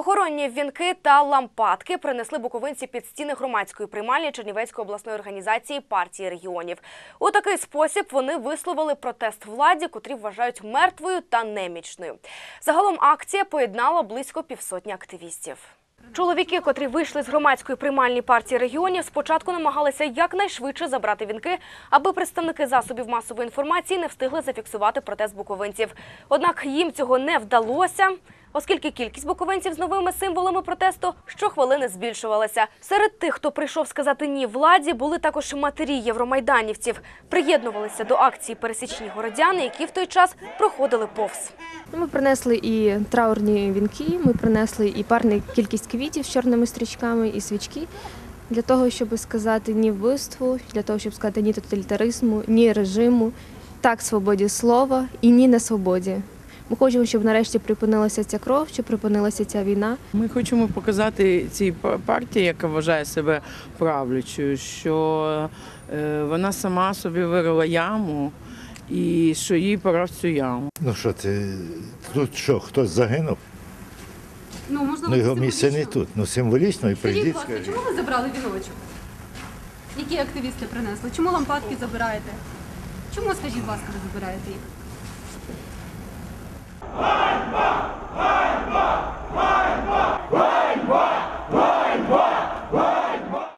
Охоронні вінки та лампадки принесли буковинці під стіни громадської приймальні Чернівецької обласної організації партії регіонів. У такий спосіб вони висловили протест владі, котрі вважають мертвою та немічною. Загалом акція поєднала близько півсотні активістів. Чоловіки, котрі вийшли з громадської приймальні партії регіонів, спочатку намагалися якнайшвидше забрати вінки, аби представники засобів масової інформації не встигли зафіксувати протест буковинців. Однак їм цього не вдалося. Оскільки кількість буковинців з новими символами протесту щохвилини збільшувалася. Серед тих, хто прийшов сказати ні владі, були також матері євромайданівців. Приєднувалися до акції пересічні городяни, які в той час проходили повз. Ну, Ми принесли і траурні вінки, ми принесли і парну кількість квітів з чорними стрічками, і свічки для того, щоб сказати ні вбивству, для того, щоб сказати ні тоталітаризму, ні режиму, так свободі слова і ні на свободі. Ми хочемо, щоб нарешті припинилася ця кров, щоб припинилася ця війна. Ми хочемо показати цій партії, яка вважає себе правлячою, що е, вона сама собі вирила яму і що їй пора в цю яму. Ну що це? Тут що, хтось загинув? Ну, можливо, Ну його місце не тут. Ну символічно і Скажіть, прийдіть. будь скажіть. чому ви забрали віночок? Які активісти принесли? Чому лампадки забираєте? Чому, скажіть, будь ласка, ви забираєте їх? Ah!